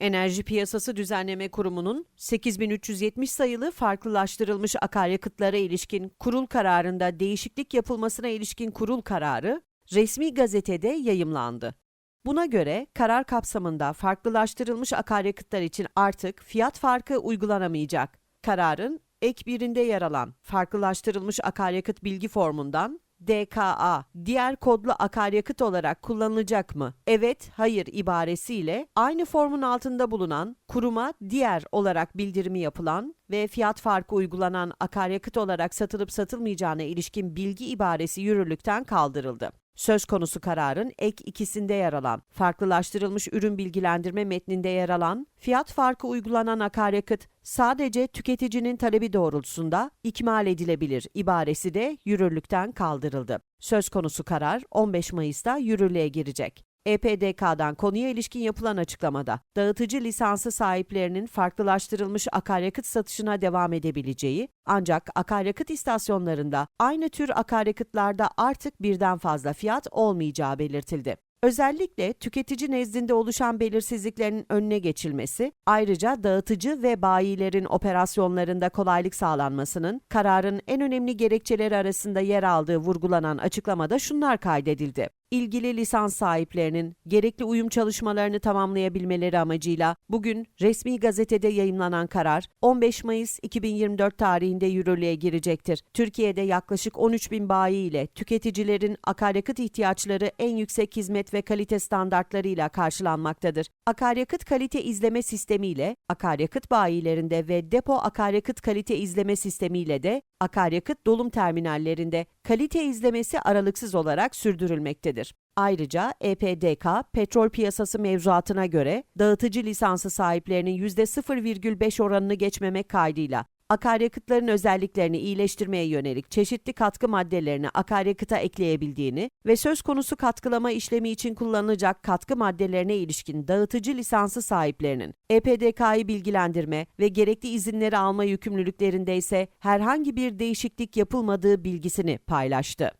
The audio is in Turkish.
Enerji Piyasası Düzenleme Kurumu'nun 8370 sayılı farklılaştırılmış akaryakıtlara ilişkin kurul kararında değişiklik yapılmasına ilişkin kurul kararı resmi gazetede yayımlandı. Buna göre karar kapsamında farklılaştırılmış akaryakıtlar için artık fiyat farkı uygulanamayacak. Kararın ek birinde yer alan farklılaştırılmış akaryakıt bilgi formundan DKA diğer kodlu akaryakıt olarak kullanılacak mı? Evet, hayır ibaresiyle aynı formun altında bulunan kuruma diğer olarak bildirimi yapılan ve fiyat farkı uygulanan akaryakıt olarak satılıp satılmayacağına ilişkin bilgi ibaresi yürürlükten kaldırıldı. Söz konusu kararın ek ikisinde yer alan, farklılaştırılmış ürün bilgilendirme metninde yer alan, fiyat farkı uygulanan akaryakıt sadece tüketicinin talebi doğrultusunda ikmal edilebilir ibaresi de yürürlükten kaldırıldı. Söz konusu karar 15 Mayıs'ta yürürlüğe girecek. EPDK'dan konuya ilişkin yapılan açıklamada, dağıtıcı lisansı sahiplerinin farklılaştırılmış akaryakıt satışına devam edebileceği, ancak akaryakıt istasyonlarında aynı tür akaryakıtlarda artık birden fazla fiyat olmayacağı belirtildi. Özellikle tüketici nezdinde oluşan belirsizliklerin önüne geçilmesi, ayrıca dağıtıcı ve bayilerin operasyonlarında kolaylık sağlanmasının kararın en önemli gerekçeleri arasında yer aldığı vurgulanan açıklamada şunlar kaydedildi. İlgili lisans sahiplerinin gerekli uyum çalışmalarını tamamlayabilmeleri amacıyla bugün resmi gazetede yayımlanan karar 15 Mayıs 2024 tarihinde yürürlüğe girecektir. Türkiye'de yaklaşık 13 bin bayi ile tüketicilerin akaryakıt ihtiyaçları en yüksek hizmet ve kalite standartlarıyla karşılanmaktadır. Akaryakıt kalite izleme sistemiyle akaryakıt bayilerinde ve depo akaryakıt kalite izleme sistemiyle de akaryakıt dolum terminallerinde kalite izlemesi aralıksız olarak sürdürülmektedir. Ayrıca EPDK, petrol piyasası mevzuatına göre dağıtıcı lisansı sahiplerinin %0,5 oranını geçmemek kaydıyla akaryakıtların özelliklerini iyileştirmeye yönelik çeşitli katkı maddelerini akaryakıta ekleyebildiğini ve söz konusu katkılama işlemi için kullanılacak katkı maddelerine ilişkin dağıtıcı lisansı sahiplerinin EPDK'yı bilgilendirme ve gerekli izinleri alma yükümlülüklerinde ise herhangi bir değişiklik yapılmadığı bilgisini paylaştı.